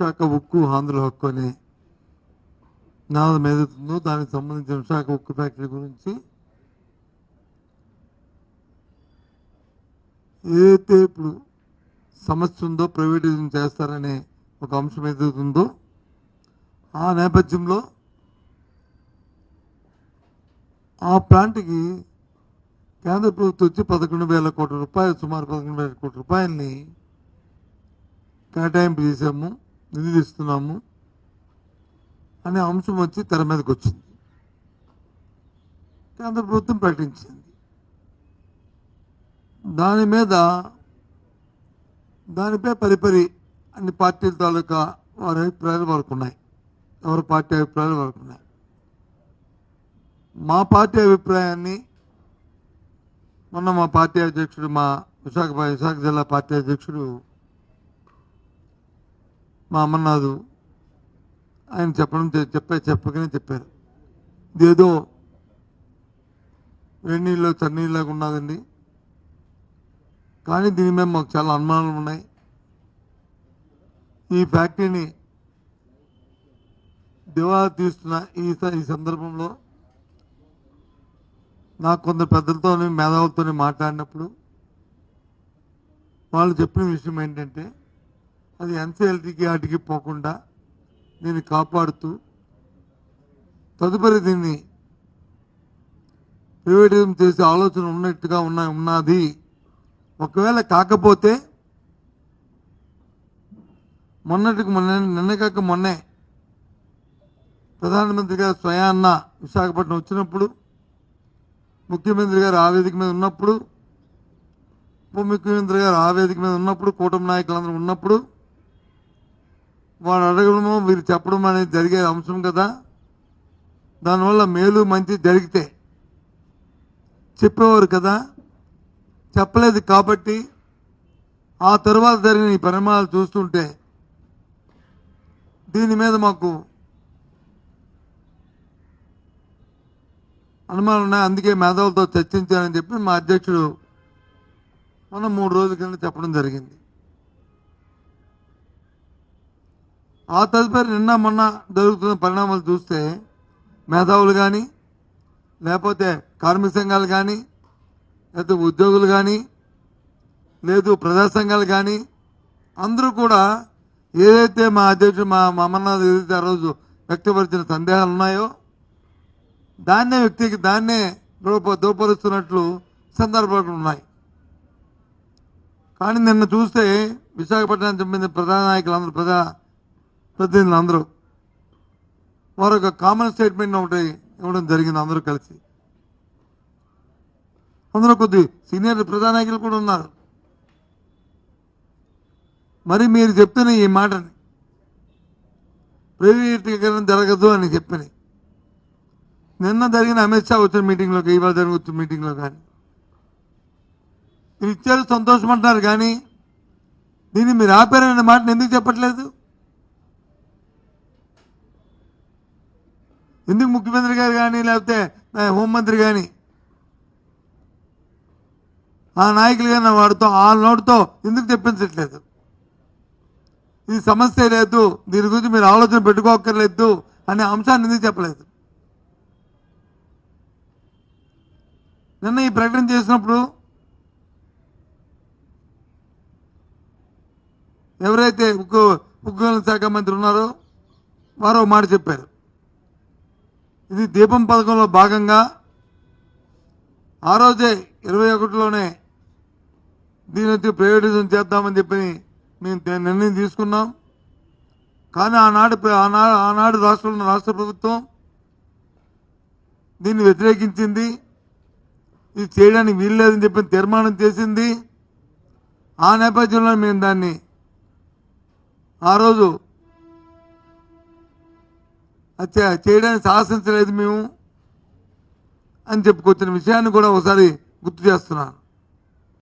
శాఖ ఉక్కు ఆంధ్ర హక్కు అని నాదం ఎదుగుతుందో దానికి సంబంధించిన శాఖ ఉక్కు ఫ్యాక్టరీ గురించి ఏదైతే ఇప్పుడు సమస్య ఉందో ప్రైవేటైజేషన్ చేస్తారనే ఒక అంశం ఎదుగుతుందో ఆ నేపథ్యంలో ఆ ప్లాంట్కి కేంద్ర ప్రభుత్వం వచ్చి పదకొండు వేల కోట్ల రూపాయలు సుమారు పదకొండు వేల కోట్ల రూపాయలని కేటాయింపు చేశాము. నిధులు ఇస్తున్నాము అనే అంశం వచ్చి తెర మీదకి వచ్చింది. కేంద్ర ప్రభుత్వం ప్రకటించింది. దాని మీద దానిపై పరిపరి అన్ని పార్టీల తాలూకా వారి అభిప్రాయాలు వరకు ఉన్నాయి. ఎవరి పార్టీ అభిప్రాయాలు వరకు ఉన్నాయి. మా పార్టీ అభిప్రాయాన్ని మొన్న మా పార్టీ అధ్యక్షుడు మా విశాఖ విశాఖ జిల్లా పార్టీ అధ్యక్షుడు మా అమర్నాథు ఆయన చెప్పడం చెప్పే చెప్పకనే చెప్పారు. ఇదేదో వేడినీళ్ళు చన్నీళ్ళగా ఉన్నదండి. కానీ దీని మీద మాకు చాలా అనుమానాలు ఉన్నాయి. ఈ ఫ్యాక్టరీని దివాలా తీస్తున్న ఈ స- ఈ సందర్భంలో నాకు కొందరు పెద్దలతో మేధావులతో మాట్లాడినప్పుడు వాళ్ళు చెప్పిన విషయం ఏంటంటే అది ఎన్సీఎల్టీకి వాటికి పోకుండా దీన్ని కాపాడుతూ తదుపరి దీన్ని ప్రైవేటిజం చేసే ఆలోచన ఉన్నట్టుగా ఉన్న ఉన్నది. ఒకవేళ కాకపోతే మొన్నటికి మొన్న నిన్న కాక మొన్నే ప్రధానమంత్రి గారు స్వయాన్న విశాఖపట్నం వచ్చినప్పుడు ముఖ్యమంత్రి గారు ఆవేదిక మీద ఉన్నప్పుడు ఉప ముఖ్యమంత్రి గారు ఆవేదిక మీద ఉన్నప్పుడు కూటమి నాయకులందరూ ఉన్నప్పుడు వాడు అడగడము వీరు చెప్పడం అనేది జరిగే అంశం కదా. దానివల్ల మేలు మంచి జరిగితే చెప్పేవారు కదా. చెప్పలేదు కాబట్టి ఆ తర్వాత జరిగిన ఈ పరిణామాలు చూస్తుంటే దీని మీద మాకు అనుమానం ఉన్నాయి. అందుకే మేధావులతో చర్చించారని చెప్పి మా అధ్యక్షుడు మనం మూడు రోజుల కింద చెప్పడం జరిగింది. ఆ తదుపరి నిన్న మొన్న జరుగుతున్న పరిణామాలు చూస్తే మేధావులు కానీ లేకపోతే కార్మిక సంఘాలు కానీ లేకపోతే ఉద్యోగులు కానీ లేదు ప్రజా సంఘాలు కానీ అందరూ కూడా ఏదైతే మా అధ్యక్షుడు మా మా అమర్నాథ్ ఏదైతే ఆ రోజు వ్యక్తపరిచిన సందేహాలు ఉన్నాయో దాన్నే వ్యక్తికి దాన్నే దూప దూపరుస్తున్నట్లు సందర్భాలు ఉన్నాయి. కానీ నిన్న చూస్తే విశాఖపట్నానికి చెందిన ప్రధాన నాయకులు అందరూ ప్రజా ప్రతినిధులు అందరూ వారు ఒక కామన్ స్టేట్మెంట్ ఒకటి ఇవ్వడం జరిగింది అందరూ కలిసి. అందులో కొద్ది సీనియర్ ప్రజానాయకులు కూడా ఉన్నారు. మరి మీరు చెప్తున్న ఈ మాటని ప్రైవేటీకరణ జరగదు అని చెప్పని నిన్న జరిగిన అమిత్ షా వచ్చిన మీటింగ్లోకి ఇవాళ జరుగుతున్న మీటింగ్లో కానీ. మీరు ఇచ్చారు సంతోషమంటున్నారు కానీ దీన్ని మీరు ఆపారనే మాటను ఎందుకు చెప్పట్లేదు? ఎందుకు ముఖ్యమంత్రి గారు కానీ లేకపోతే హోంమంత్రి కానీ? ఆ నాయకులు కానీ వాడితో ఆ నోటితో ఎందుకు తెప్పించట్లేదు? ఇది సమస్య లేదు దీని గురించి మీరు ఆలోచన పెట్టుకోక్కర్లేదు అనే అంశాన్ని ఎందుకు చెప్పలేదు? నిన్న ఈ ప్రకటన చేసినప్పుడు ఎవరైతే ఉక్కు ఉక్కు శాఖ మంత్రి ఉన్నారో వారు మాట చెప్పారు. ఇది దీపం పథకంలో భాగంగా ఆ రోజే ఇరవై ఒకటిలోనే దీని వచ్చి ప్రైవేటిజం చేద్దామని చెప్పి మేము నిర్ణయం తీసుకున్నాం. కానీ ఆనాడు ప్ర- ఆనాడు ఆనాడు రాష్ట్రంలో రాష్ట్ర ప్రభుత్వం దీన్ని వ్యతిరేకించింది. ఇది చేయడానికి వీల్లేదని చెప్పి తీర్మానం చేసింది. ఆ నేపథ్యంలో మేము దాన్ని ఆ రోజు చేయడానికి సాహసించలేదు మేము అని చెప్పుకొచ్చిన విషయాన్ని కూడా ఒకసారి గుర్తు చేస్తున్నాను.